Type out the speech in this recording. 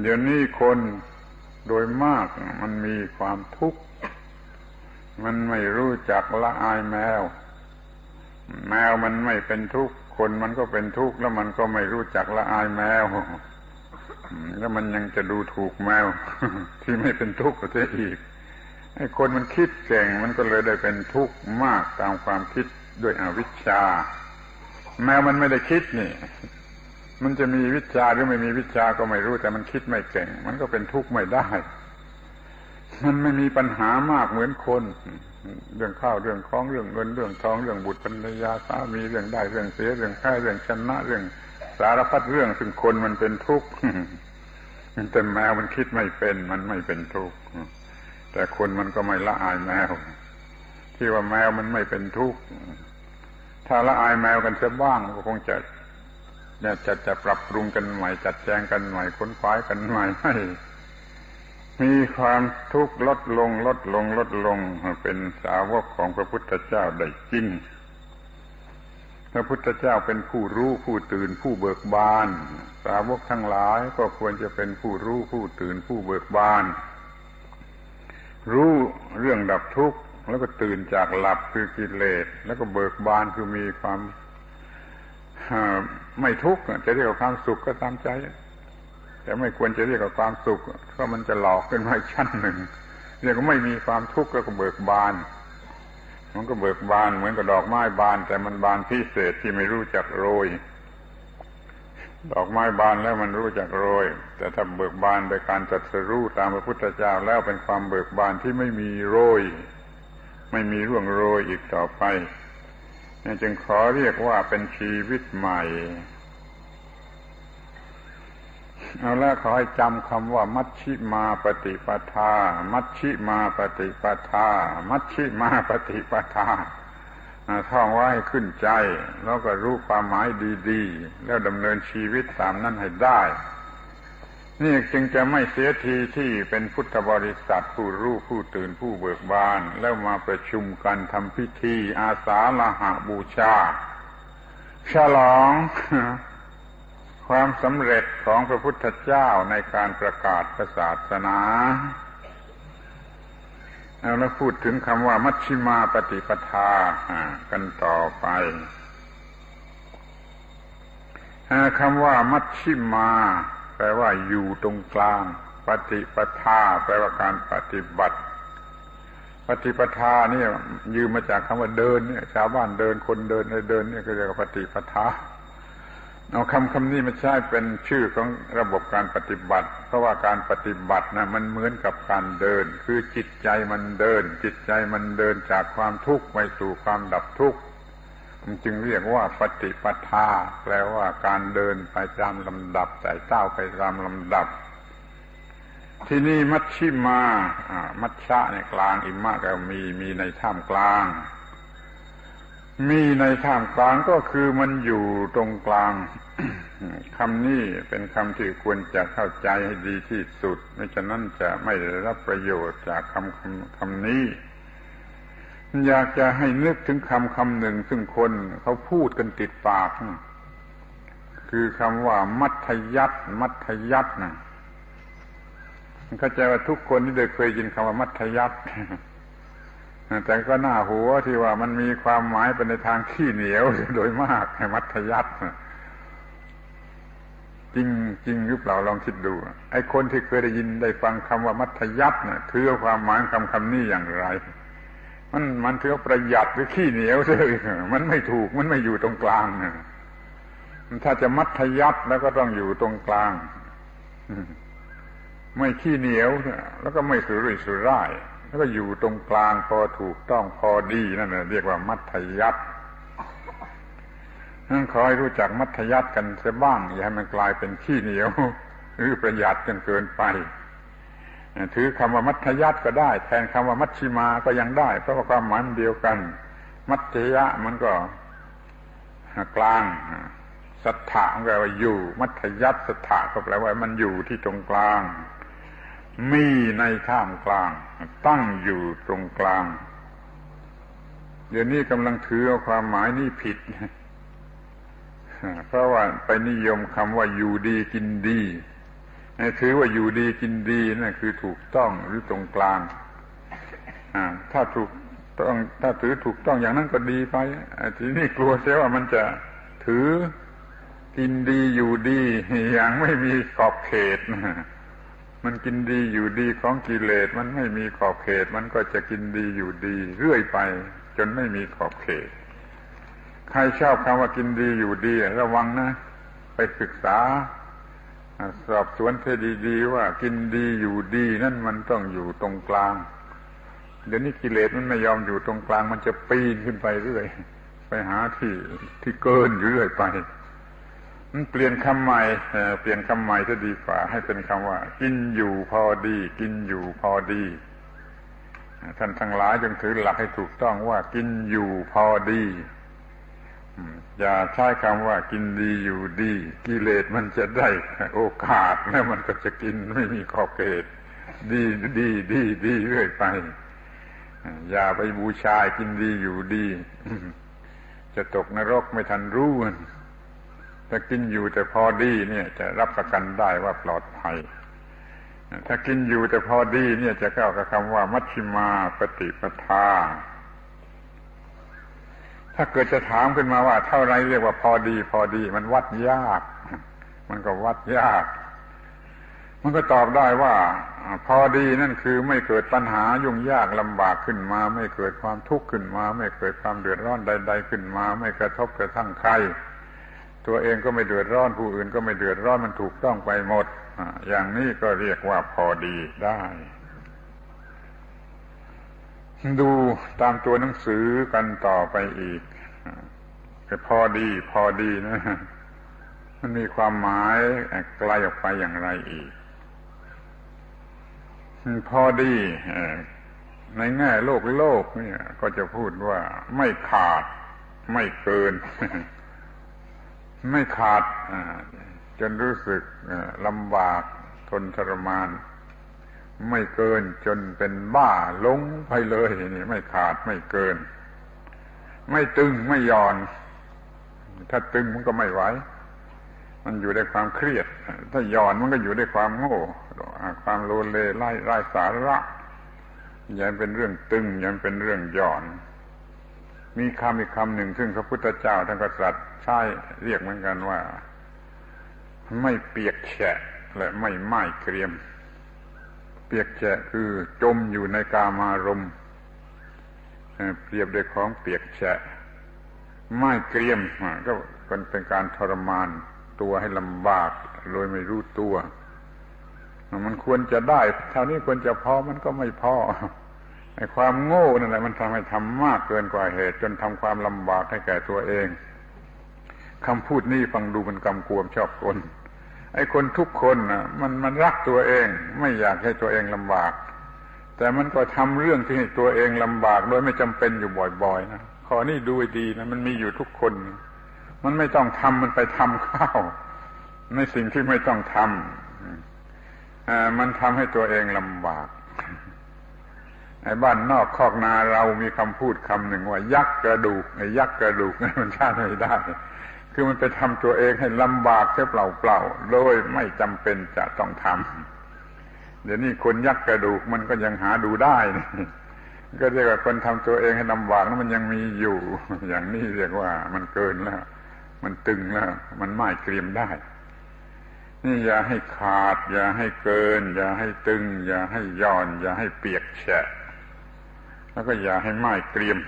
เดี๋ยวนี้คนโดยมากมันมีความทุกข์ มันไม่รู้จักละอายแมว แมวมันไม่เป็นทุกข์ คนมันก็เป็นทุกข์แล้วมันก็ไม่รู้จักละอายแมว แล้วมันยังจะดูถูกแมว ที่ไม่เป็นทุกข์ก็จะอีกไอ้คนมันคิดเก่งมันก็เลยได้เป็นทุกข์มากตามความคิดด้วยอวิชชา แมวมันไม่ได้คิดนี่ มันจะมีวิชาหรือไม่มีวิชาก็ไม่รู้ แต่มันคิดไม่เก่ง มันก็เป็นทุกข์ไม่ได้ มันไม่มีปัญหามากเหมือนคน เรื่องข้าวเรื่องของเรื่องเงินเรื่องทองเรื่องบุตรภรรยาสามีเรื่องได้เรื่องเสียเรื่องแพ้เรื่องชนะเรื่องสารพัดเรื่องซึ่งคนมันเป็นทุกข์แต่แมวมันคิดไม่เป็น มันไม่เป็นทุกข์แต่คนมันก็ไม่ละอายแมว ที่ว่าแมวมันไม่เป็นทุกข์ถ้าละอายแมวกันเสียบ้างก็คงจะ จะจะจะปรับปรุงกันใหม่ จัดแจงกันใหม่ค้นคว้ากันใหม่ให้มีความทุกข์ลดลงลดลงลดลงเป็นสาวกของพระพุทธเจ้าได้จริง พระพุทธเจ้าเป็นผู้รู้ผู้ตื่นผู้เบิกบาน สาวกทั้งหลายก็ควรจะเป็นผู้รู้ผู้ตื่นผู้เบิกบาน รู้เรื่องดับทุกข์แล้วก็ตื่นจากหลับคือกิเลสแล้วก็เบิกบานคือมีความ ไม่ทุกข์จะเรียกว่าความสุขก็ตามใจ แต่ไม่ควรจะเรียกว่าความสุขเพราะมันจะหลอกขึ้นมาชั้นหนึ่งเรียกว่าไม่มีความทุกข์แล้วก็เบิกบาน มันก็เบิกบานเหมือนกับดอกไม้บาน แต่มันบานพิเศษที่ไม่รู้จักโรย ดอกไม้บานแล้วมันรู้จักโรย แต่ถ้าเบิกบานโดยการจัดสรู้ตามพระพุทธเจ้าแล้วเป็นความเบิกบานที่ไม่มีโรย ไม่มีร่วงโรยอีกต่อไป จึงขอเรียกว่าเป็นชีวิตใหม่ เอาละขอให้จำคำว่ามัชชิมาปฏิปทา มัชชิมาปฏิปทา มัชชิมาปฏิปทาท่องไว้ขึ้นใจ แล้วก็รู้ความหมายดี ๆ แล้วดำเนินชีวิตตามนั้นให้ได้ นี่จึงจะไม่เสียทีที่เป็นพุทธบริษัทผู้รู้ผู้ตื่นผู้เบิกบาน แล้วมาประชุมกันทำพิธีอาสาละหะบูชา ฉลอง ความสำเร็จของพระพุทธเจ้าในการประกาศศาสนาแล้วพูดถึงคำว่า มัชชิมาปฏิปทากันต่อไปคำว่ามัชชิมา ลว่าอยู่ตรงกลาง ปฏิปทา แปลว่าการปฏิบัติ ปฏิปทาเนี่ยยืมมาจากคำว่าเดินเนี่ยชาวบ้านเดินคนเดินเดินเนี่ยก็เรียกว่าปฏิปทาเอาคำคำนี้มาใช้เป็นชื่อของระบบการปฏิบัติ เพราะว่าการปฏิบัตินะมันเหมือนกับการเดิน คือจิตใจมันเดิน จิตใจมันเดินจากความทุกข์ไปสู่ความดับทุกข์ จึงเรียกว่าปฏิปทาแปลว่าการเดินไปตามลำดับไต่เต้าไปตามลำดับ ที่นี่มัชชิมา มัชชะในกลางอิมะก็มีมีในท่ามกลาง มีในท่ามกลางก็คือมันอยู่ตรงกลางคำนี้เป็นคำที่ควรจะเข้าใจให้ดีที่สุด ไม่ฉะนั้นจะไม่ได้รับประโยชน์จากคำคำคำนี้ อยากจะให้นึกถึงคำคำหนึ่ง ซึ่งคนเขาพูดกันติดปาก คือคำว่า มัธยัตมัธยัตนะเข้าใจว่าทุกคนที่ได้เคยยินคำว่ามัธยัตแต่ก็น่าหัวที่ว่ามันมีความหมายเป็นในทางขี้เหนียวโดยมากมัธยัตจริงจริงหรือเปล่าลองคิดดู ไอ้คนที่เคยได้ยินได้ฟังคำว่ามัธยัตนะ่ะถือความหมายคำคำนี้อย่างไร มันมันถือประหยัดหรือขี้เหนียวเลยมันไม่ถูกมันไม่อยู่ตรงกลางถ้าจะมัธยัดแล้วก็ต้องอยู่ตรงกลางไม่ขี้เหนียวแล้วก็ไม่สุรุ่ยสุร่าย แล้วก็อยู่ตรงกลางพอถูกต้องพอดีนั่นแหละเรียกว่ามัธยัดนั่นขอให้รู้จักมัธยัดกันเสียบ้าง อย่าให้มันกลายเป็นขี้เหนียว หรือประหยัดกันเกินไป ถือคำว่ามัธยัติก็ได้ แทนคำว่ามัชชิมาก็ยังได้ เพราะว่าความหมายมันเดียวกัน มัธยะมันก็กลางสัทธะมันแปลว่าอยู่ มัธยัติสัทธะก็แปลว่ามันอยู่ที่ตรงกลาง มีในท่ามกลาง ตั้งอยู่ตรงกลาง เดี๋ยวนี้กำลังถือเอาความหมายนี่ผิดเพราะว่าไปนิยมคำว่าอยู่ดีกินดี ถือว่าอยู่ดีกินดีนั่นคือถูกต้องหรือตรงกลางถ้าถูกต้องถ้าถือถูกต้องอย่างนั้นก็ดีไปทีนี้กลัวเสียว่ามันจะถือกินดีอยู่ดี อย่างไม่มีขอบเขตมันกินดีอยู่ดีของกิเลสมันไม่มีขอบเขต มันก็จะกินดีอยู่ดี เรื่อยไป จนไม่มีขอบเขต ใครชอบคำว่ากินดีอยู่ดี ระวังนะ ไปศึกษา สอบสวนเธอดีๆว่ากินดีอยู่ดีนั่นมันต้องอยู่ตรงกลาง เดี๋ยวนี้กิเลสมันไม่ยอมอยู่ตรงกลาง มันจะปีนขึ้นไปเรื่อยไปหาที่ที่เกินอยู่เรื่อยไปมันเปลี่ยนคำใหม่เปลี่ยนคำใหม่จะดีกว่า ให้เป็นคำว่า กินอยู่พอดี กินอยู่พอดีท่านทั้งหลายจงถือหลักให้ถูกต้องว่ากินอยู่พอดี อย่าใช้คำว่ากินดีอยู่ดี กิเลสมันจะได้โอกาสแล้วมันก็จะกินไม่มีขอบเขตดีดีดีดีเรื่อยไป อย่าไปบูชากินดีอยู่ดี จะตกนรกไม่ทันรู้ถ้ากินอยู่แต่พอดีเนี่ยจะรับประกันได้ว่าปลอดภัย ถ้ากินอยู่แต่พอดีเนี่ยจะเข้ากับคำว่ามัชฌิมาปฏิปทา ถ้าเกิดจะถามขึ้นมาว่า เท่าไรเรียกว่าพอดี พอดี มันวัดยาก มันก็วัดยาก มันก็ตอบได้ว่า พอดีนั่นคือไม่เกิดปัญหายุ่งยากลำบากขึ้นมา ไม่เกิดความทุกข์ขึ้นมา ไม่เกิดความเดือดร้อนใด ๆ ขึ้นมา ไม่กระทบกระทั่งใครตัวเองก็ไม่เดือดร้อนผู้อื่นก็ไม่เดือดร้อนมันถูกต้องไปหมดอย่างนี้ก็เรียกว่าพอดีได้ ดูตามตัวหนังสือกันต่อไปอีกแต่พอดีพอดีนะ มันมีความหมายไกลออกไปอย่างไรอีก พอดีในแง่โลกโลกเนี่ยก็จะพูดว่าไม่ขาดไม่เกิน ไม่ขาดจนรู้สึกลำบากทนทรมาน ไม่เกินจนเป็นบ้าลงไปเลยนี่ไม่ขาดไม่เกิน ไม่ตึงไม่ย่อน ถ้าตึงมันก็ไม่ไหวมันอยู่ในความเครียด ถ้าย่อนมันก็อยู่ในความโง่ความโลเลไร้ไร้สาระยังเป็นเรื่องตึงยังเป็นเรื่องย่อน มีคำอีกคำหนึ่ง ซึ่งพระพุทธเจ้าท่านกษัตริย์ใช้เรียกเหมือนกันว่า ไม่เปียกแฉะและไม่ไหม้เกรียม ปียกแฉะคือจมอยู่ในกามารมเปรียบด้วยของเปียกแฉะไม้เกรียมก็เป็นการทรมานตัวให้ลำบากโดยไม่รู้ตัว มันควรจะได้เท่านี้ควรจะพอมันก็ไม่พอไอ้ความโง่นั่นแหละมันทำให้ทำมากเกินกว่าเหตุ จนทำความลำบากให้แก่ตัวเองคำพูดนี้ฟังดูมันกำกวมชอบคน ไอ้คนทุกคนนะมันมันรักตัวเอง ไม่อยากให้ตัวเองลำบาก แต่มันก็ทำเรื่องที่ให้ตัวเองลำบาก โดยไม่จำเป็นอยู่บ่อยๆนะข้อนี้ดูดีนะมันมีอยู่ทุกคน มันไม่ต้องทำมันไปทำข้าวในสิ่งที่ไม่ต้องทำมันทำให้ตัวเองลำบากไอ้บ้านนอกคอกนาเรามีคำพูดคำหนึ่งว่า ยักษ์กระดูกไอ้ยักษ์กระดูกมันชาติไม่ได้ คือมันไปทำตัวเองให้ลำบากแค่เปล่าๆโดยไม่จำเป็นจะต้องทำเดี๋ยวนี้คนยักกระดูกมันก็ยังหาดูได้นี่ก็เรียกว่าคนทำตัวเองให้ลำบากนั้นมันยังมีอยู่ อย่างนี้เรียกว่ามันเกินแล้ว มันตึงแล้ว มันไม่เกรียมได้ นี่อย่าให้ขาด อย่าให้เกิน อย่าให้ตึง อย่าให้ย่อน อย่าให้เปียกแฉะแล้วก็อย่าให้ไม้เกรียม